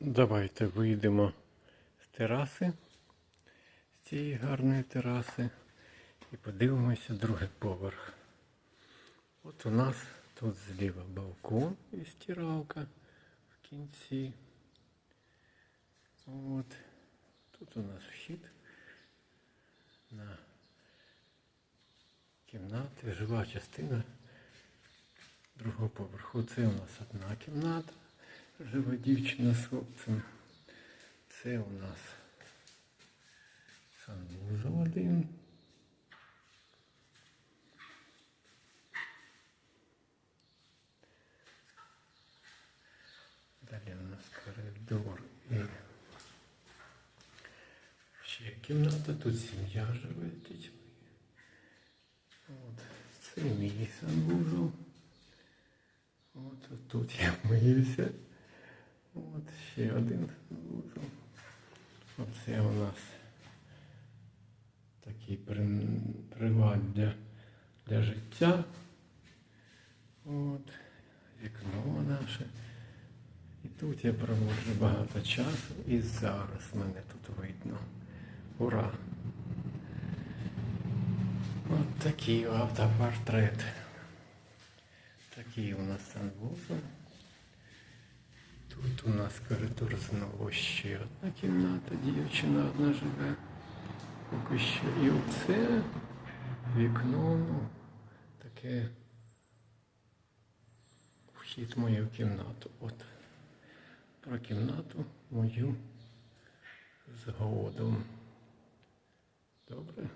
Давайте вийдемо з тераси, з цієї гарної тераси, і подивимося другий поверх. От у нас тут зліва балкон і стиралка в кінці. От. Тут у нас вхід на кімнати, жива частина другого поверху. Це у нас одна кімната, жива дівчина з хлопцем. Це у нас санвузол один. Далі у нас коридор і ще кімната. Тут сім'я живе з дітьми. От. Це мій санвузол. От тут я миюся. От ще один санвузол. Оце у нас такий при- приват для, для життя. От. Вікно наше. І тут я проводжу багато часу і зараз мене тут видно. Ура! От такий автопортрет. Такий у нас санвузол. Тут у нас коридор знову ще одна кімната, дівчина одна живе. Поки що. І оце вікно, ну, таке вхід в мою кімнату. От про кімнату мою згодом. Добре?